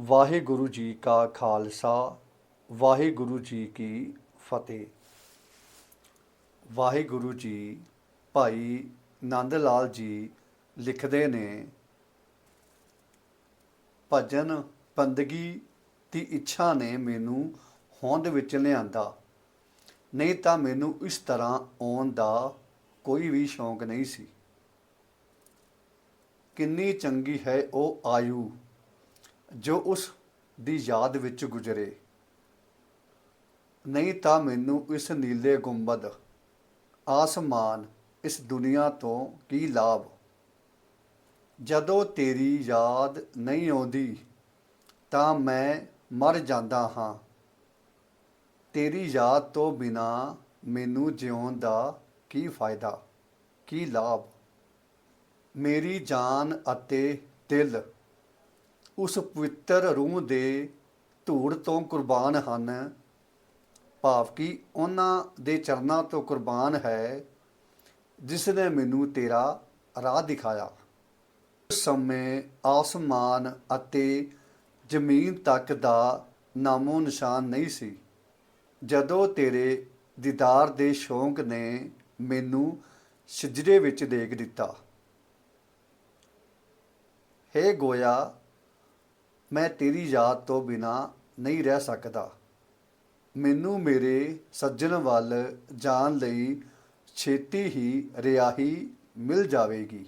ਵਾਹਿਗੁਰੂ ਜੀ ਕਾ ਖਾਲਸਾ, ਵਾਹਿਗੁਰੂ ਜੀ ਕੀ ਫਤਿਹ। ਵਾਹਿਗੁਰੂ ਜੀ, ਭਾਈ ਨੰਦ ਲਾਲ ਜੀ ਲਿਖਦੇ ਨੇ, ਭਜਨ ਬੰਦਗੀ ਦੀ ਇੱਛਾ ਨੇ ਮੈਨੂੰ ਹੋਂਦ ਵਿੱਚ ਲਿਆਂਦਾ। ਨਹੀਂ ਤਾਂ ਮੈਨੂੰ ਇਸ ਤਰ੍ਹਾਂ ਆਉਣ ਦਾ ਕੋਈ ਵੀ ਸ਼ੌਂਕ ਨਹੀਂ ਸੀ। ਕਿੰਨੀ ਚੰਗੀ ਹੈ ਉਹ ਆਯੂ। ਜੋ ਉਸ ਦੀ ਯਾਦ ਵਿੱਚ ਗੁਜ਼ਰੇ। ਨਹੀਂ ਤਾਂ ਮੈਨੂੰ ਇਸ ਨੀਲੇ ਗੁੰਬਦ, ਆਸਮਾਨ, ਇਸ ਦੁਨੀਆ ਤੋਂ ਕੀ ਲਾਭ? ਜਦੋਂ ਤੇਰੀ ਯਾਦ ਨਹੀਂ ਆਉਂਦੀ, ਤਾਂ ਮੈਂ ਮਰ ਜਾਂਦਾ ਹਾਂ। ਤੇਰੀ ਯਾਦ ਤੋਂ ਬਿਨਾ ਮੈਨੂੰ ਜਿਉਣ ਦਾ ਕੀ ਫਾਇਦਾ, ਕੀ ਲਾਭ? ਮੇਰੀ ਜਾਨ ਅਤੇ ਦਿਲ ਉਸ ਪਵਿੱਤਰ ਰੂਹ ਦੇ ਧੂੜ ਤੋਂ ਕੁਰਬਾਨ ਹਨ। ਭਾਵ ਕਿ ਉਹਨਾਂ ਦੇ ਚਰਨਾਂ ਤੋਂ ਕੁਰਬਾਨ ਹੈ ਜਿਸ ਨੇ ਮੈਨੂੰ ਤੇਰਾ ਰਾਹ ਦਿਖਾਇਆ। ਉਸ ਸਮੇਂ ਆਸਮਾਨ ਅਤੇ ਜ਼ਮੀਨ ਤੱਕ ਦਾ ਨਾਮੋ ਨਿਸ਼ਾਨ ਨਹੀਂ ਸੀ। ਜਦੋਂ ਤੇਰੇ ਦੀਦਾਰ ਦੇ ਸ਼ੌਂਕ ਨੇ ਮੈਨੂੰ ਸਿਜਦੇ ਵਿੱਚ ਦੇਖ ਦਿੱਤਾ। ਹੇ ਗੋਇਆ ਮੈਂ ਤੇਰੀ ਯਾਦ ਤੋਂ ਬਿਨਾ ਨਹੀਂ ਰਹਿ ਸਕਦਾ। ਮੈਨੂੰ ਮੇਰੇ ਸੱਜਣ ਵੱਲ ਜਾਣ ਲਈ ਛੇਤੀ ਹੀ ਰਿਹਾਈ ਮਿਲ ਜਾਵੇਗੀ।